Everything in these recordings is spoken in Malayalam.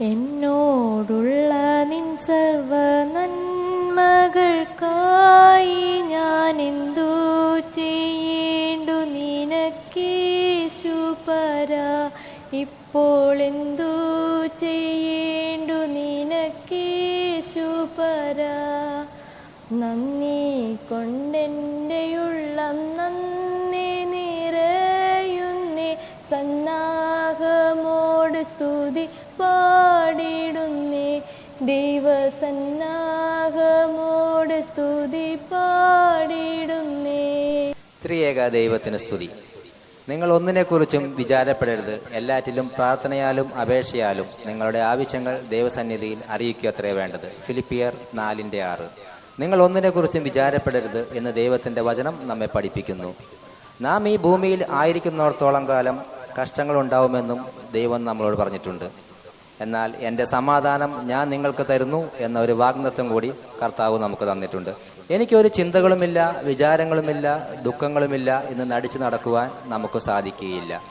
എന്നോടുള്ള നിൻ സർവ നന്മകൾക്കായി ഞാൻ എന്തു ചെയ്യേണ്ടു? നിനക്കേശു പര. ഇപ്പോൾ എന്തു ചെയ്യേണ്ടു? നിനക്കേശു പര. നന്ദി കൊണ്ടെന്റെ ഉള്ളം നന്ദി നിറയുന്നേ. സന്നാഹമോട് സ്തുതി. ദൈവസന്നാഹമോട് സ്തുതി പാടിടുന്നേ. ത്രിയേക ദൈവത്തിന് സ്തുതി. നിങ്ങൾ ഒന്നിനെക്കുറിച്ചും വിചാരപ്പെടരുത്. എല്ലാറ്റിലും പ്രാർത്ഥനയാലും അപേക്ഷയാലും നിങ്ങളുടെ ആവശ്യങ്ങൾ ദൈവസന്നിധിയിൽ അറിയിക്കുകയത്രേ വേണ്ടത്. ഫിലിപ്പിയർ നാലിന്റെ ആറ്. നിങ്ങൾ ഒന്നിനെക്കുറിച്ചും വിചാരപ്പെടരുത് എന്ന് ദൈവത്തിന്റെ വചനം നമ്മെ പഠിപ്പിക്കുന്നു. നാം ഈ ഭൂമിയിൽ ആയിരിക്കുന്നിടത്തോളം കാലം കഷ്ടങ്ങൾ കഷ്ടങ്ങളുണ്ടാവുമെന്നും ദൈവം നമ്മളോട് പറഞ്ഞിട്ടുണ്ട്. എന്നാൽ എന്റെ സമാധാനം ഞാൻ നിങ്ങൾക്ക് തരുന്നു എന്ന ഒരു വാഗ്ദത്വം കൂടി കർത്താവ് നമുക്ക് തന്നിട്ടുണ്ട്. എനിക്കൊരു ചിന്തകളുമില്ല വിചാരങ്ങളുമില്ല ദുഃഖങ്ങളുമില്ല എന്ന് നടിച്ചു നടക്കുവാൻ നമുക്ക് സാധിക്കുകയില്ല.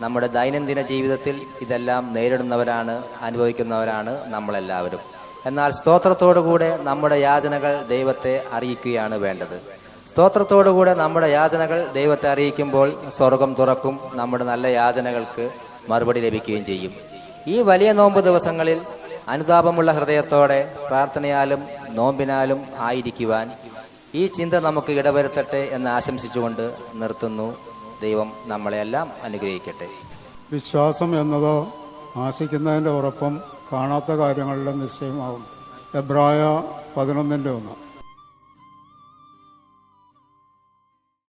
നമ്മുടെ ദൈനംദിന ജീവിതത്തിൽ ഇതെല്ലാം നേരിടുന്നവരാണ് അനുഭവിക്കുന്നവരാണ് നമ്മളെല്ലാവരും. എന്നാൽ സ്തോത്രത്തോടുകൂടെ നമ്മുടെ യാചനകൾ ദൈവത്തെ അറിയിക്കുകയാണ് വേണ്ടത്. സ്തോത്രത്തോടുകൂടെ നമ്മുടെ യാചനകൾ ദൈവത്തെ അറിയിക്കുമ്പോൾ സ്വർഗം തുറക്കും നമ്മുടെ നല്ല യാചനകൾക്ക് മറുപടി ലഭിക്കുകയും ചെയ്യും. ഈ വലിയ നോമ്പ് ദിവസങ്ങളിൽ അനുതാപമുള്ള ഹൃദയത്തോടെ പ്രാർത്ഥനയാലും നോമ്പിനാലും ആയിരിക്കുവാൻ ഈ ചിന്ത നമുക്ക് ഇടവരുത്തട്ടെ എന്ന് ആശംസിച്ചുകൊണ്ട് നിർത്തുന്നു. ദൈവം നമ്മളെല്ലാം അനുഗ്രഹിക്കട്ടെ. വിശ്വാസം എന്നത് ആശിക്കുന്നതിന്റെ ഉറപ്പും കാണാത്ത കാര്യങ്ങളിലും നിശ്ചയമാകും എബ്രായ പതിനൊന്നിന്റെ ഒന്ന്.